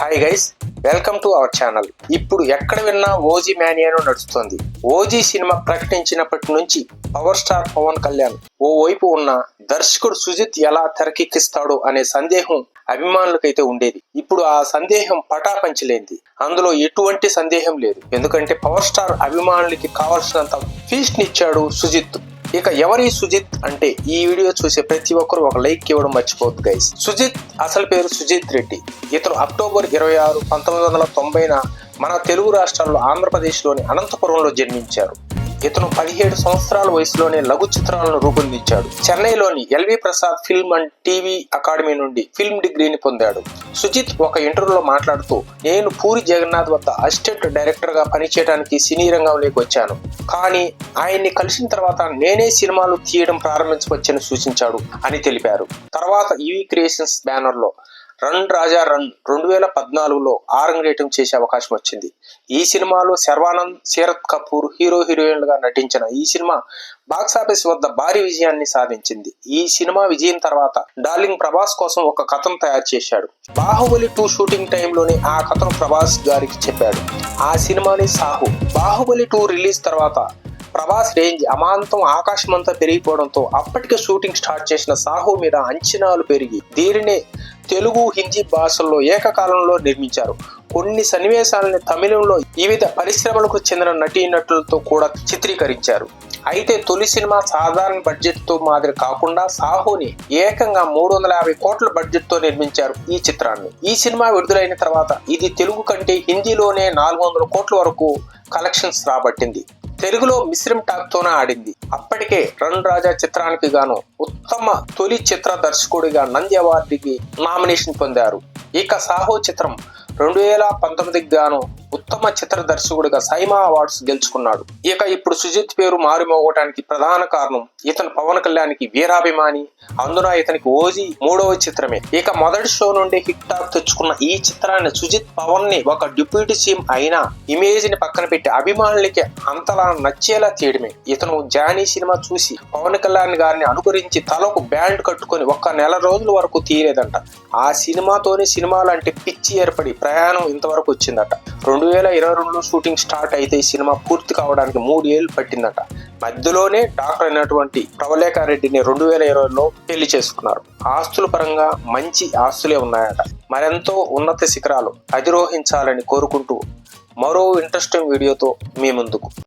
Hi guys welcome to our channel ఇప్పుడు ఎక్కడ విన్నా ఓజీ మ్యానియాను నడుస్తుంది. ఓజీ సినిమా ప్రకటించినప్పటి నుంచి పవర్ స్టార్ పవన్ కళ్యాణ్ ఓ వైపు ఉన్న దర్శకుడు సుజిత్ ఎలా తెరకెక్కిస్తాడో అనే సందేహం అభిమానులకైతే ఉండేది. ఇప్పుడు ఆ సందేహం పటాపంచలేంది. అందులో ఎటువంటి సందేహం లేదు. ఎందుకంటే పవర్ స్టార్ అభిమానులకి కావాల్సినంత ఫీస్ట్ నిచ్చాడు సుజిత్. ఇక ఎవరి సుజిత్ అంటే ఈ వీడియో చూసే ప్రతి ఒక్కరు ఒక లైక్ ఇవ్వడం మర్చిపోద్దు గైస్ సుజిత్ అసలు పేరు సుజిత్ రెడ్డి. ఇతను అక్టోబర్ ఇరవై ఆరు పంతొమ్మిది వందల తొంభైన మన తెలుగు రాష్ట్రాల్లో ఆంధ్రప్రదేశ్లోని అనంతపురంలో జన్మించారు. ఇతను పదిహేడు సంవత్సరాల వయసులోనే లఘు చిత్రాలను రూపొందించాడు. చెన్నైలోని LV Prasad film and TV academy నుండి ఫిల్మ్ డిగ్రీని పొందాడు. సుజిత్ ఒక ఇంటర్వ్యూలో మాట్లాడుతూ నేను పూరి జగన్నాథ్ వద్ద అసిస్టెంట్ డైరెక్టర్గా పనిచేయడానికి సినీ రంగంలోకి వచ్చాను. కానీ ఆయన్ని కలిసిన తర్వాత నేనే సినిమాలు తీయడం ప్రారంభించవచ్చని సూచించాడు అని తెలిపారు. తర్వాత ఈవీ క్రియేషన్స్ బ్యానర్లో రన్ రాజా రన్ రెండు వేల పద్నాలుగులో ఆరంగేటం చేసే అవకాశం వచ్చింది. ఈ సినిమాలో శర్వానంద్ శరత్ కపూర్ హీరో హీరోయిన్లుగా నటించిన ఈ సినిమా బాక్సాఫీస్ వద్ద భారీ విజయాన్ని సాధించింది. ఈ సినిమా విజయం తర్వాత డార్లింగ్ ప్రభాస్ కోసం ఒక కథను తయారు చేశాడు. బాహుబలి టూ షూటింగ్ టైంలోనే ఆ కథను ప్రభాస్ గారికి చెప్పాడు. ఆ సినిమాని సాహు. బాహుబలి టూ రిలీజ్ తర్వాత ప్రభాస్ రేంజ్ అమాంతం ఆకాశమంతా పెరిగిపోవడంతో అప్పటికే షూటింగ్ స్టార్ట్ చేసిన సాహు మీద అంచనాలు పెరిగి దీనినే తెలుగు హిందీ భాషల్లో ఏకకాలంలో నిర్మించారు. కొన్ని సన్నివేశాలని తమిళంలో వివిధ పరిశ్రమలకు చెందిన నటీనటులతో కూడా చిత్రీకరించారు. అయితే తొలి సినిమా సాధారణ బడ్జెట్తో మాదిరి కాకుండా సాహోని ఏకంగా మూడు వందల యాభై కోట్ల బడ్జెట్తో నిర్మించారు ఈ చిత్రాన్ని. ఈ సినిమా విడుదలైన తర్వాత ఇది తెలుగు కంటే హిందీలోనే నాలుగు వందల కోట్ల వరకు కలెక్షన్స్ రాబట్టింది. తెలుగులో మిశ్రమ్ టాక్ తోనే ఆడింది. అప్పటికే రన్ రాజా చిత్రానికి గాను ఉత్తమ తొలి చిత్ర దర్శకుడిగా నంది అవార్డుకి నామినేషన్ పొందారు. ఇక సాహో చిత్రం రెండు వేల పంతొమ్మిదికి గాను ఉత్తమ చిత్ర దర్శకుడిగా సైమా అవార్డ్స్ గెలుచుకున్నాడు. ఇక ఇప్పుడు సుజిత్ పేరు మారుమోగటానికి ప్రధాన కారణం ఇతను పవన్ కళ్యాణ్కి వీరాభిమాని అందున ఇతనికి ఓజీ మూడవ చిత్రమే. ఇక మొదటి షో నుండి హిట్ టాక్ తెచ్చుకున్న ఈ చిత్రాన్ని సుజిత్ పవన్ని ఒక డిప్యూటీ సీఎం అయినా ఇమేజ్ని పక్కన పెట్టి అభిమానులకి అంతలా నచ్చేలా తీయడమే. ఇతను జానీ సినిమా చూసి పవన్ కళ్యాణ్ గారిని అనుకరించి తలకు బ్యాండ్ కట్టుకొని ఒక్క నెల రోజుల వరకు తీయలేదంట. ఆ సినిమాతోనే సినిమాలు అంటే పిచ్చి ఏర్పడి ప్రయాణం ఇంతవరకు వచ్చిందట. రెండు వేల ఇరవై రెండులో షూటింగ్ స్టార్ట్ అయితే ఈ సినిమా పూర్తి కావడానికి మూడు ఏళ్ళు పట్టిందట. మధ్యలోనే డాక్టర్ అయినటువంటి ప్రవలేకారెడ్డిని రెండు వేల ఇరవైలో పెళ్ళి చేసుకున్నారు. ఆస్తుల పరంగా మంచి ఆస్తులే ఉన్నాయట. మరెంతో ఉన్నత శిఖరాలు అధిరోహించాలని కోరుకుంటూ మరో ఇంట్రెస్టింగ్ వీడియోతో మీ ముందుకు